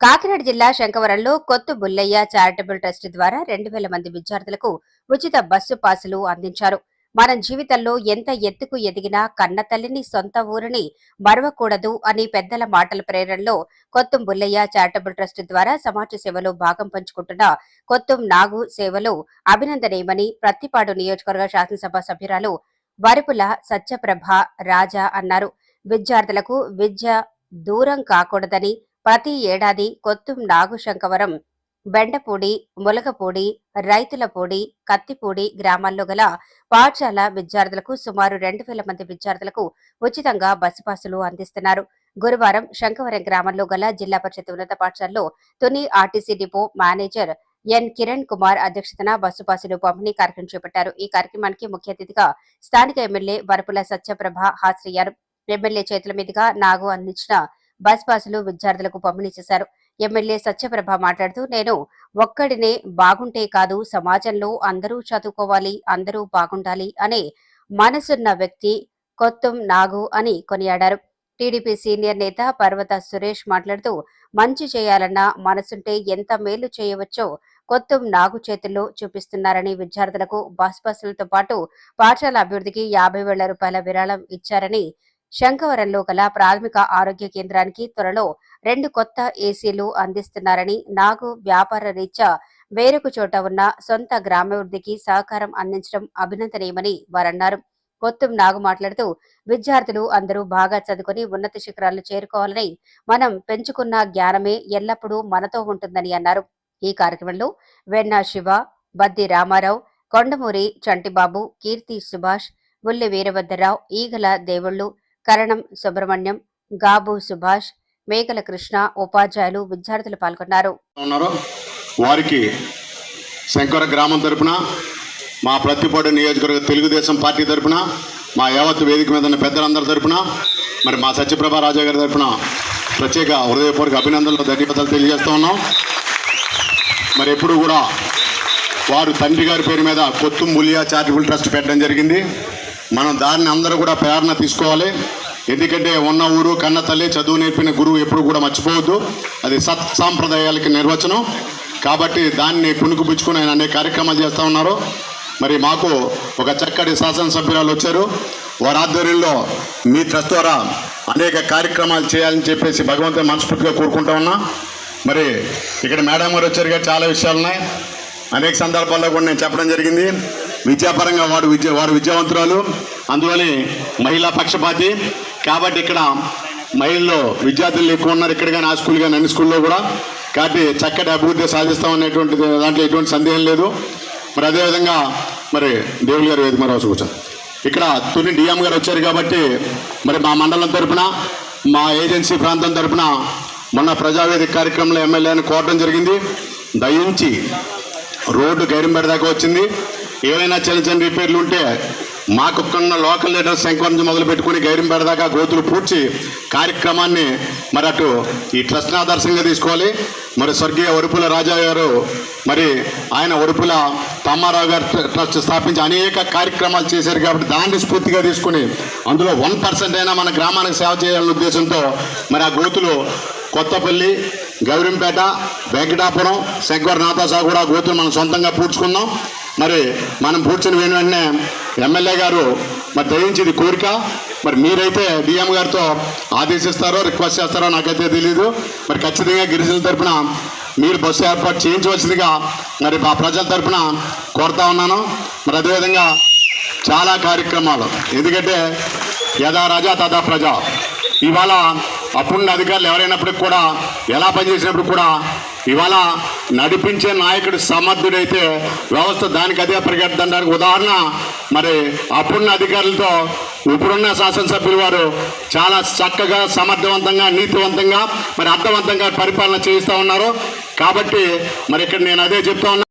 కాకినాడ జిల్లా శంకవరంలో కొత్త Bullayya charitable trust ద్వారా రెండు వేల మంది విద్యార్థులకు ఉచిత బస్సు పాసులు అందించారు. మన జీవితంలో ఎంత ఎత్తుకు ఎదిగినా కన్న తల్లిని సొంత ఊరిని మరవకూడదు అని పెద్దల మాటల ప్రేరణలో కొత్తం బుల్లయ్య చారిటబుల్ ట్రస్ట్ ద్వారా సమాజ సేవలో భాగం పంచుకుంటున్న కొత్తం నాగు సేవలు అభినందనీయమని ప్రత్తిపాడు నియోజకవర్గ శాసనసభ సభ్యురాలు వరుపుల సత్యప్రభ రాజా అన్నారు. విద్యార్థులకు విద్య దూరం కాకూడదని ప్రతి ఏడాది కొత్తం నాగుశంకవరం బెండపూడి ములగపూడి రైతులపూడి కత్తిపూడి గ్రామాల్లో గల పాఠశాల విద్యార్థులకు సుమారు రెండు వేల మంది విద్యార్థులకు ఉచితంగా బస్సు పాసులు అందిస్తున్నారు. గురువారం శంకవరం గ్రామంలో గల జిల్లా పరిషత్ ఉన్నత పాఠశాలలో Tuni RTC depot manager N Kiran Kumar అధ్యక్షతన బస్సు పాసులు పంపిణీ కార్యక్రమం చేపట్టారు. ఈ కార్యక్రమానికి ముఖ్య అతిథిగా స్థానిక ఎమ్మెల్యే వరపుల సత్యప్రభ హాజరయ్యారు. ఎమ్మెల్యే చేతుల మీదుగా నాగు అందించిన బస్ పాసులు విద్యార్థులకు పంపిణీ చేశారు ఎమ్మెల్యే సత్యప్రభ మాట్లాడుతూ నేను ఒక్కడినే బాగుంటే కాదు సమాజంలో అందరూ చదువుకోవాలి అందరూ బాగుండాలి అనే మనసున్న వ్యక్తి కొత్తం నాగు అని కొనియాడారు. టీడీపీ సీనియర్ నేత పర్వత సురేష్ మాట్లాడుతూ మంచి చేయాలన్నా మనసుంటే ఎంత మేలు చేయవచ్చో కొత్తం నాగు చేతుల్లో చూపిస్తున్నారని విద్యార్థులకు బస్ బస్సులతో పాటు పాఠశాల అభివృద్ధికి యాభై వేల రూపాయల విరాళం ఇచ్చారని శంకవరంలో గల ప్రాథమిక ఆరోగ్య కేంద్రానికి త్వరలో రెండు కొత్త ఏసీలు అందిస్తున్నారని నాగు వ్యాపార రీత్యా వేరొక చోట ఉన్న సొంత గ్రామాభివృద్ధికి సహకారం అందించడం అభినందనీయమని వారన్నారు. కొత్తం నాగు మాట్లాడుతూ విద్యార్థులు అందరూ బాగా చదువుకుని ఉన్నత శిఖరాలు చేరుకోవాలని మనం పెంచుకున్న జ్ఞానమే ఎల్లప్పుడూ మనతో ఉంటుందని అన్నారు. ఈ కార్యక్రమంలో వెన్న శివ బద్ది రామారావు కొండమూరి చంటిబాబు కీర్తి సుభాష్ బుల్లి వీరభద్రరావు ఈగల దేవుళ్ళు కరణం సుబ్రహ్మణ్యం గాబు సుభాష్ మేకల కృష్ణ ఉపాధ్యాయులు విద్యార్థులు పాల్గొన్నారు. వారికి శంకర గ్రామం తరపున మా ప్రతిపాడు నియోజకవర్గ తెలుగుదేశం పార్టీ తరపున మా యావత్ వేదిక మీద ఉన్న పెద్దలందరి తరపున మరి మా సత్యప్రభ రాజా గారి తరపున ప్రత్యేక హృదయపూర్వక అభినందనలు ధన్యవాదాలు తెలియజేస్తూ ఉన్నాం. మరి ఎప్పుడు కూడా వారు తండ్రి గారి పేరు మీద కొత్తు ములియా చారిటబుల్ ట్రస్ట్ పెట్టడం జరిగింది. మనం దాన్ని అందరూ కూడా ప్రేరణ తీసుకోవాలి. ఎందుకంటే ఉన్న ఊరు కన్న తల్లి చదువు నేర్పిన గురువు ఎప్పుడు కూడా మర్చిపోవద్దు. అది సత్ సాంప్రదాయాలకి నిర్వచనం. కాబట్టి దాన్ని పుణుకుపుచ్చుకుని ఆయన అనేక కార్యక్రమాలు చేస్తూ ఉన్నారు. మరి మాకు ఒక చక్కటి శాసనసభ్యురాలు వచ్చారు. వారి ఆధ్వర్యంలో మీ ట్రస్ట్ ద్వారా అనేక కార్యక్రమాలు చేయాలని చెప్పేసి భగవంతుని మనస్ఫూర్తిగా కోరుకుంటా ఉన్నా. మరి ఇక్కడ మేడం గారు వచ్చారు కదా చాలా విషయాలు ఉన్నాయి అనేక సందర్భాల్లో కూడా నేను చెప్పడం జరిగింది. విద్యాపరంగా వాడు విద్య వాడు విద్యావంతురాలు. అందువల్ల మహిళా పక్షపాతి. కాబట్టి ఇక్కడ మహిళల్లో విద్యార్థులు ఎక్కువ ఉన్నారు. ఇక్కడ కానీ ఆ స్కూల్ కానీ అన్ని స్కూల్లో కూడా. కాబట్టి చక్కటి అభివృద్ధి సాధిస్తాం అనేటువంటి దాంట్లో ఎటువంటి సందేహం లేదు. మరి అదేవిధంగా మరి దేవులు గారు వేదిక మరో కూర్చొని ఇక్కడ తుని డిఎం గారు వచ్చారు కాబట్టి మరి మా మండలం తరపున మా ఏజెన్సీ ప్రాంతం తరఫున మొన్న ప్రజావేదిక కార్యక్రమంలో ఎమ్మెల్యేని కోరడం జరిగింది. దయించి రోడ్డు గైరంపేట దాకా వచ్చింది. ఏవైనా చిన్న చిన్న రిపేర్లు ఉంటే మాకు లోకల్ లీడర్ శంకర్ నుంచి మొదలు పెట్టుకుని గైరంపేట దాకా గోతులు పూడ్చి కార్యక్రమాన్ని మరి అటు ఈ ట్రస్ట్ని ఆదర్శంగా తీసుకోవాలి. మరి స్వర్గీయ ఒరుపుల రాజా గారు మరి ఆయన ఒరుపుల తమ్మారావు గారు ట్రస్ట్ స్థాపించి అనేక కార్యక్రమాలు చేశారు కాబట్టి దాన్ని స్ఫూర్తిగా తీసుకుని అందులో వన్ పర్సెంట్ అయినా మన గ్రామానికి సేవ చేయాలనే ఉద్దేశంతో మరి ఆ గోతులు కొత్తపల్లి గౌరింపేట వెంకటాపురం శంకరనాథాసా కూడా గోతులు మనం సొంతంగా పూడ్చుకుందాం మరి మనం పూడ్చిన వెను వెంటనే ఎమ్మెల్యే గారు మరి దయించింది కోరిక. మరి మీరైతే డిఎం గారితో ఆదేశిస్తారో రిక్వెస్ట్ చేస్తారో నాకైతే తెలియదు మరి ఖచ్చితంగా గిరిజనుల తరపున మీరు బస్సు ఏర్పాటు చేయించవలసిందిగా మరి మా ప్రజల తరపున కోరుతా ఉన్నాను. మరి అదేవిధంగా చాలా కార్యక్రమాలు. ఎందుకంటే యథా రాజా తథా ప్రజ. ఇవాళ అప్పుడున్న అధికారులు ఎవరైనప్పటికి కూడా ఎలా పనిచేసినప్పుడు కూడా ఇవాళ నడిపించే నాయకుడు సమర్థుడైతే వ్యవస్థ దానికి అదే పరిగెత్తడానికి ఉదాహరణ. మరి అప్పుడున్న అధికారులతో ఇప్పుడున్న శాసనసభ్యులు వారు చాలా చక్కగా సమర్థవంతంగా నీతివంతంగా మరి అర్థవంతంగా పరిపాలన చేయిస్తూ ఉన్నారు. కాబట్టి మరి ఇక్కడ నేను అదే చెప్తా ఉన్నా